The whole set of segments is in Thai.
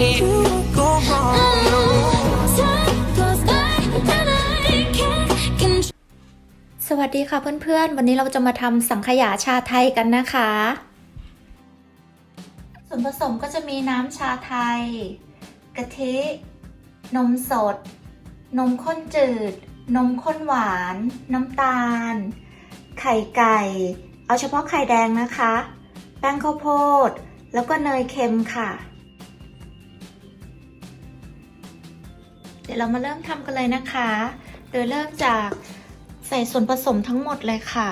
it go wrong. No. Time goes by and I can't control สวัสดีค่ะเพื่อนๆ วันนี้เราจะมาทำสังขยาชาไทยกันนะคะ ส่วนผสมก็จะมีน้ำชาไทย กะทิ นมสด นมข้นจืด นมข้นหวาน น้ำตาล ไข่ไก่ เอาเฉพาะไข่แดงนะคะ แป้งข้าวโพด แล้วก็เนยเค็มค่ะ เดี๋ยวเรามาเริ่มทำกันเลยนะคะ โดยเริ่มจากใส่ส่วนผสมทั้งหมดเลยค่ะ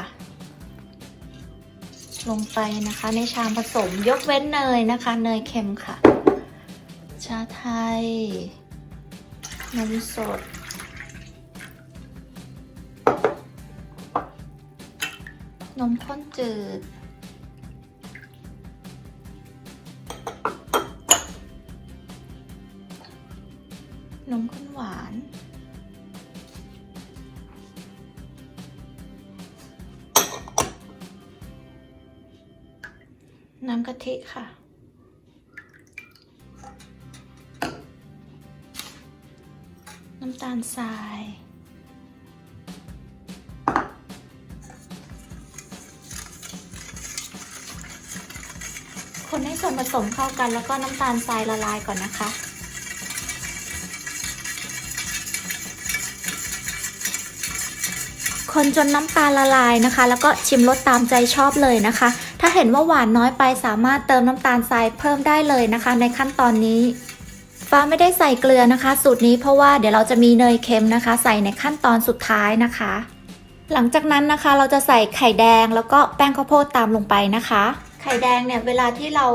ลงไปนะคะในชามผสมยกเว้นเนยนะคะ เนยเค็มค่ะ ชาไทยนมสดนมข้นจืด นมข้นหวาน น้ำกะทิค่ะ น้ำตาลทรายคนให้ส่วนผสมเข้ากันแล้วก็น้ำตาลทรายละลายก่อนนะคะ คนจนน้ำตาลละลายนะคะ แล้วก็ชิมรสตามใจชอบเลยนะคะ ถ้าเห็นว่าหวานน้อยไปสามารถเติมน้ำตาลทรายเพิ่มได้เลยนะคะ ในขั้นตอนนี้ ฟ้าไม่ได้ใส่เกลือนะคะ สูตรนี้เพราะว่าเดี๋ยวเราจะมีเนยเค็มนะคะ ใส่ในขั้นตอนสุดท้ายนะคะ หลังจากนั้นนะคะเราจะใส่ไข่แดงแล้วก็แป้งข้าวโพดตามลงไปนะคะไข่แดงเนี่ยเวลาที่เรา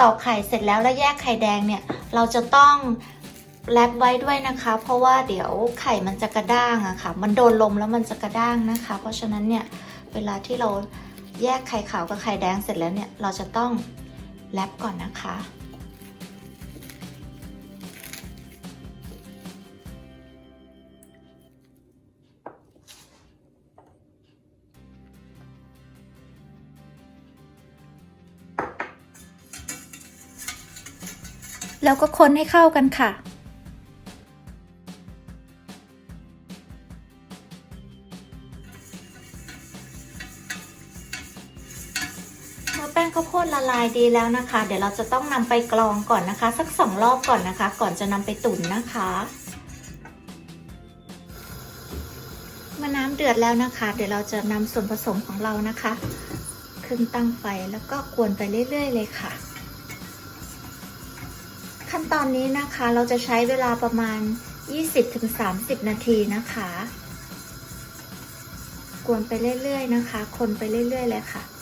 ตอกไข่เสร็จแล้วแล้วแยกไข่แดงเนี่ยเราจะต้อง แรปไว้ด้วยนะคะ เพราะว่าเดี๋ยวไข่มันจะกระด้างอะค่ะ มันโดนลมแล้วมันจะกระด้างนะคะ เพราะฉะนั้นเนี่ยเวลาที่เราแยกไข่ขาวกับไข่แดงเสร็จแล้วเนี่ยเราจะต้องแรปก่อนนะคะแล้วก็คนให้เข้ากันค่ะ ข้าวโพดละลายดีแล้วนะคะ เดี๋ยวเราจะต้องนำไปกรองก่อนนะคะ สักสองรอบก่อนนะคะ ก่อนจะนำไปตุ๋นนะคะเมื่อน้ำเดือดแล้วนะคะ เดี๋ยวเราจะนำส่วนผสมของเรานะคะ ขึ้นตั้งไฟแล้วก็กวนไปเรื่อย ๆ เลยค่ะ ขั้นตอนนี้นะคะเราจะใช้เวลาประมาณ 20-30 นาทีนะคะ กวนไปเรื่อย ๆ นะคะ คนไปเรื่อย ๆ เลยค่ะ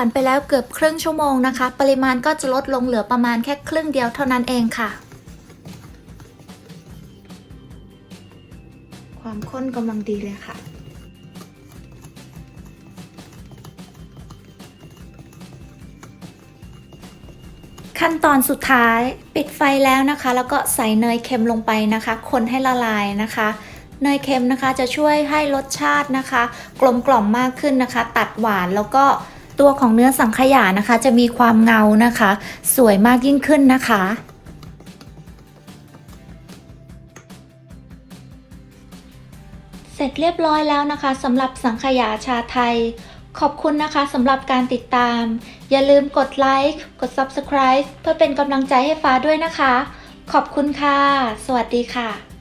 ผ่านไปแล้วเกือบครึ่งชั่วโมงนะคะ ปริมาณก็จะลดลงเหลือประมาณแค่ครึ่งเดียวเท่านั้นเองค่ะ ความข้นกำลังดีเลยค่ะขั้นตอนสุดท้ายปิดไฟแล้วนะคะ แล้วก็ใส่เนยเค็มลงไปนะคะ คนให้ละลายนะคะ เนยเค็มนะคะจะช่วยให้รสชาตินะคะ กลมกล่อมมากขึ้นนะคะ ตัดหวานแล้วก็ ตัวของเนื้อสังขยานะคะ จะมีความเงานะคะ สวยมากยิ่งขึ้นนะคะเสร็จเรียบร้อยแล้วนะคะสำหรับสังขยาชาไทย ขอบคุณนะคะสำหรับการติดตาม อย่าลืมกดไลค์กด Subscribe เพื่อเป็นกำลังใจให้ฟ้าด้วยนะคะ ขอบคุณค่ะ สวัสดีค่ะ